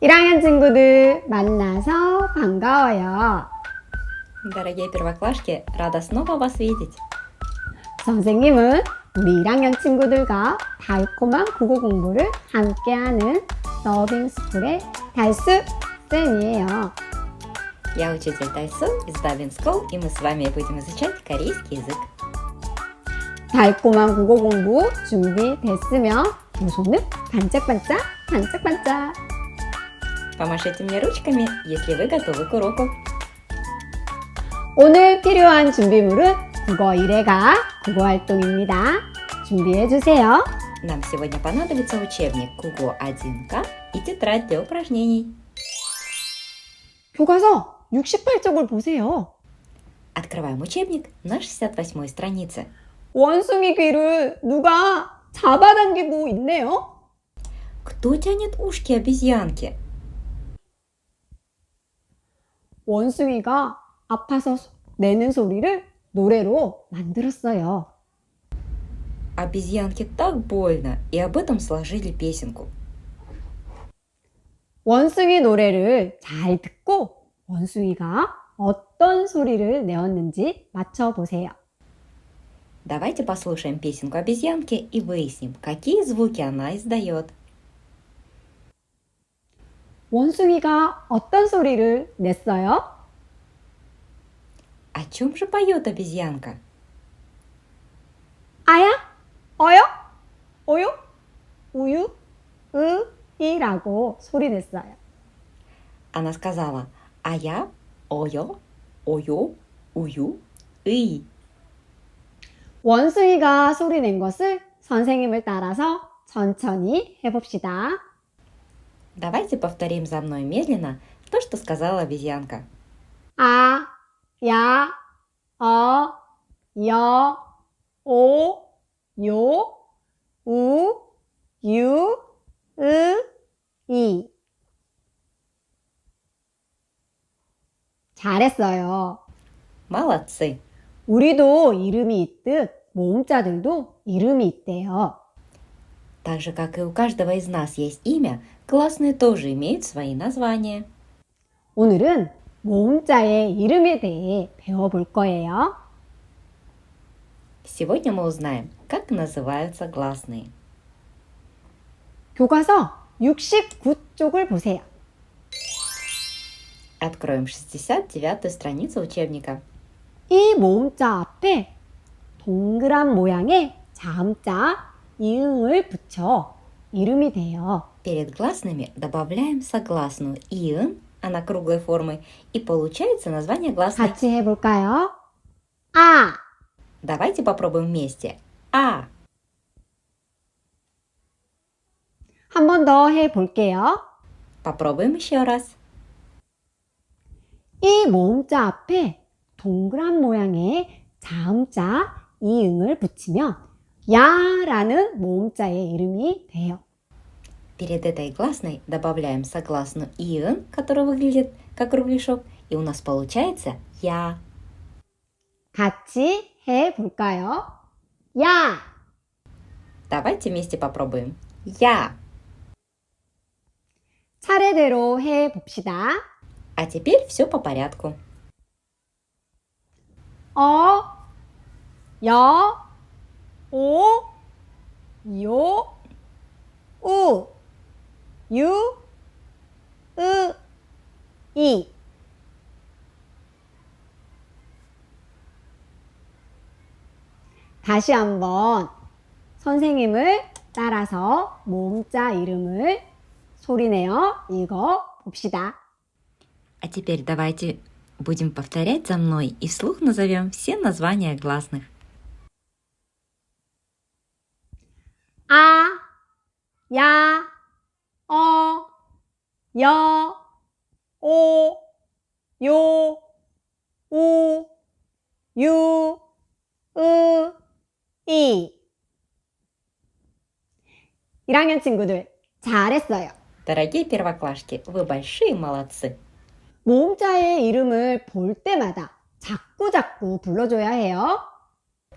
1학년 친구들 만나서 반가워요. Дорогие первоклашки, рада снова вас видеть. 선생님은 우리 1학년 친구들과 달콤한 국어 공부를 함께하는 서빙스쿨의 달수 쌤이에요. Я учитель Тайсу из Davin School, и мы с вами будем изучать корейский язык. 달콤한 국어 공부 준비됐으면 두 손은 반짝반짝 반짝반짝 Помашите мне ручками, если вы готовы к уроку. 오늘 필요한 준비물은 국어 1회가 국어 활동입니다. 준비해 주세요. Нам сегодня понадобится учебник Куго 1К и тетрадь для упражнений. 교과서 68쪽을 보세요. Открываем учебник на 68 странице. 원숭이 귀를 누가 잡아당기고 있네요. Кто тянет ушки обезьянки? 원숭이가 아파서 내는 소리를 노래로 만들었어요. Обезьянке так больно, и об этом сложили песенку. 원숭이 노래를 잘 듣고 원숭이가 어떤 소리를 내었는지 맞춰보세요. Давайте послушаем песенку обезьянки и выясним, какие звуки она издает. 원숭이가 어떤 소리를 냈어요? О чем же поет обезьянка? 아야? 어요? 어요? 우유? 으? 이라고 소리 냈어요. Она сказала «А я, ойо, ойо, ую, ый». 원숭이가 소리 낸 것을 선생님을 따라서 천천히 해봅시다. Давайте повторим за мной медленно то, что сказала обезьянка. 아, 야, 어, 여, 오, 요, 우, 유, 으, 이. 잘했어요. Молодцы! 우리도 이름이 있듯 모음자들도 이름이 있대요. Так же, как и у каждого из нас есть имя, классные тоже имеют свои названия. 오늘은 모음자의 이름에 대해 배워볼 거예요. Сегодня мы узнаем, как называются гласные. 교과서 69쪽을 보세요. Откроем 69 страницу учебника. 이 모음자 앞에 동그란 모양의 자음자 이응을 붙여 이름이 돼요. Перед гласными добавляем согласную «иэн», она круглой формы, и получается название гласной. 같이 해볼까요? 아, Давайте попробуем вместе. А. 한 번 더 해볼게요. Попробуем еще раз. 이 모음자 앞에 동그란 모양의 자음자 이응을 붙이면 야라는 모음자의 이름이 돼요. Перед этой гласной добавляем согласную «иэн», которая выглядит как кругляшок, и у нас получается «я». 같이 해볼까요? 야, Давайте вместе попробуем. «Я». 차례대로 해봅시다. А теперь все по порядку. 어, 여, 오, 요, 우, 유, 으, 이. 다시 한번 선생님을 따라서 모음자 이름을 소리내어 읽어 봅시다. А теперь давайте будем повторять за мной и вслух назовем все названия гласных. 아, 야, 어, 여, 오, 요, 우, 유, 으, 이. 1학년 친구들, 잘했어요. Дорогие первоклашки, вы большие молодцы! 모음자의 이름을 볼 때마다 자꾸자꾸 불러줘야 해요.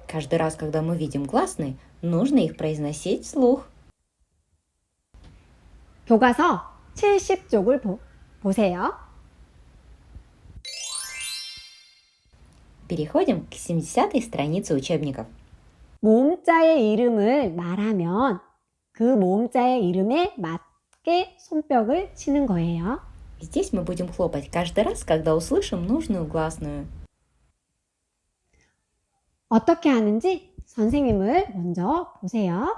Каждый раз, когда мы видим гласные, нужно их произносить вслух. 교과서 70쪽을 보, 보세요. Переходим к 70-й странице учебников. 모음자의 이름을 말하면 그 모음자의 이름에 맞게 손뼉을 치는 거예요. Здесь мы будем хлопать каждый раз, когда услышим нужную гласную. 어떻게 하는지 선생님을 먼저 보세요.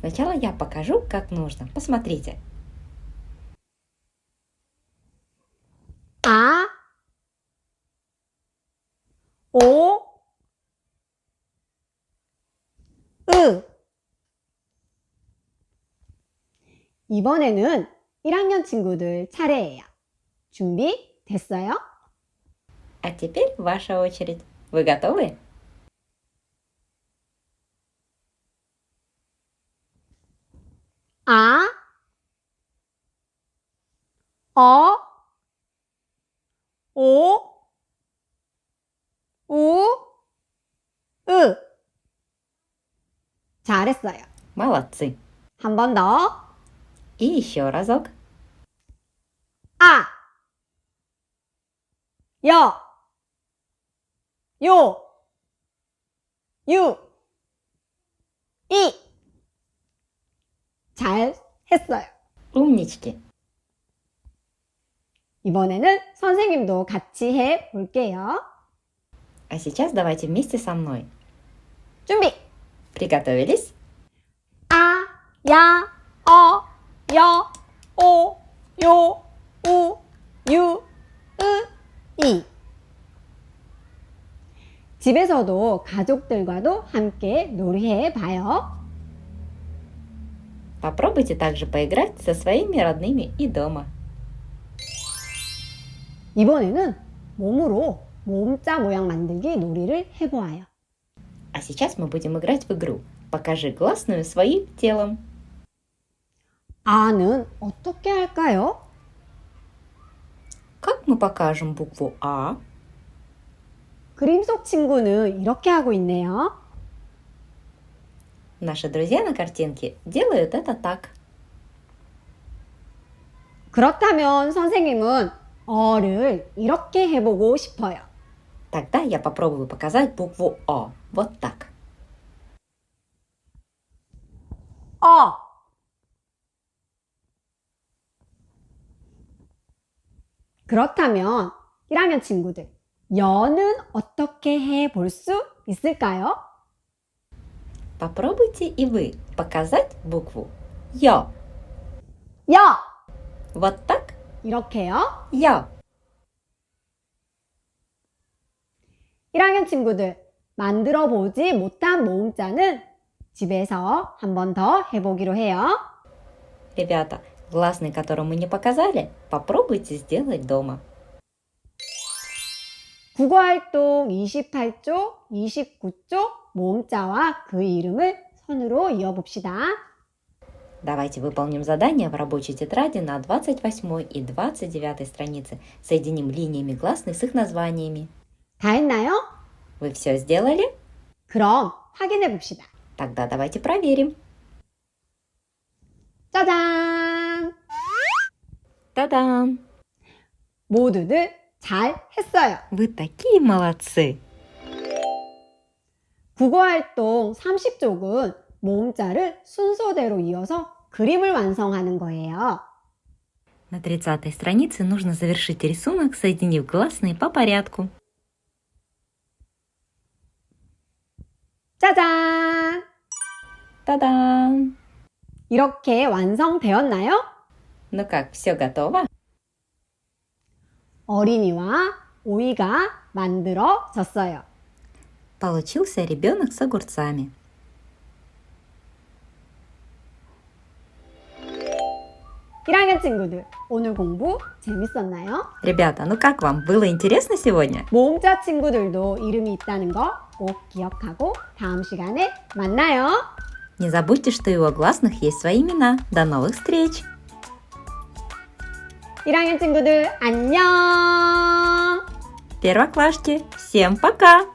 Сначала я покажу, как нужно. Посмотрите. 아, 오, 으. 이번에는 1학년 친구들 차례예요. 준비 됐어요? А теперь ваша очередь. Вы готовы? 어, 오, 우, 으. 잘했어요. Молодцы. 한 번 더. И еще разок. 아, 여, 요, 유, 이. 잘 했어요. Умнички. 이번에는 선생님도 같이 해 볼게요. А сейчас давайте вместе со мной. 준비! Приготовились? 아, 야, 어, 여, 오, 요, 우, 유, 으, 이. 집에서도 가족들과도 함께 놀이해 봐요. Попробуйте также поиграть со своими родными и дома. 이번에는 몸으로 몸자 모양 만들기 놀이를 해보아요. А сейчас мы будем играть в игру. Покажи гласную своим телом. 아는 어떻게 할까요? Как мы покажем букву А? 그림 속 친구는 이렇게 하고 있네요. Наши друзья на картинке делают это так. 그렇다면 선생님은 어를 이렇게 해보고 싶어요. Тогда я попробую показать букву О. Вот так. 어. 그렇다면 1학년 친구들, 여는 어떻게 해 볼 수 있을까요? Попробуйте и вы показать букву Ё. 여! Вот так? 이렇게요. Ё. 1학년 친구들, 만들어 보지 못한 모음자는 집에서 한 번 더 해보기로 해요. Ребята, гласный, который мы не показали, попробуйте сделать дома. 국어활동 28쪽, 29쪽 모음자와 그 이름을 선으로 이어봅시다. Давайте выполним задание в рабочей тетради на 28 и 29 странице. Соединим линиями гласных с их названиями. 다 했나요? Вы все сделали? 그럼 확인해 봅시다. Тогда давайте проверим. 짜잔! Та-дам! 모두들 잘 했어요. Вы такие молодцы! 국어활동 30쪽은 모음자를 순서대로 이어서 그림을 완성하는 거예요. На 30 странице нужно завершить рисунок, соединив гласные по порядку. 짜잔! Та-дам! 이렇게 완성되었나요? Ну как, все готово? 어린이와 오이가 만들어졌어요. Получился ребенок с огурцами. 일학년 친구들, 오늘 공부 재밌었나요? Ребята, ну как вам? Было интересно сегодня? 모음자 친구들도 이름이 있다는 거 꼭 기억하고 다음 시간에 만나요. Не забудьте, что и у гласных есть свои имена. До новых встреч! 1학년 친구들 안녕! Первоклашки, всем пока!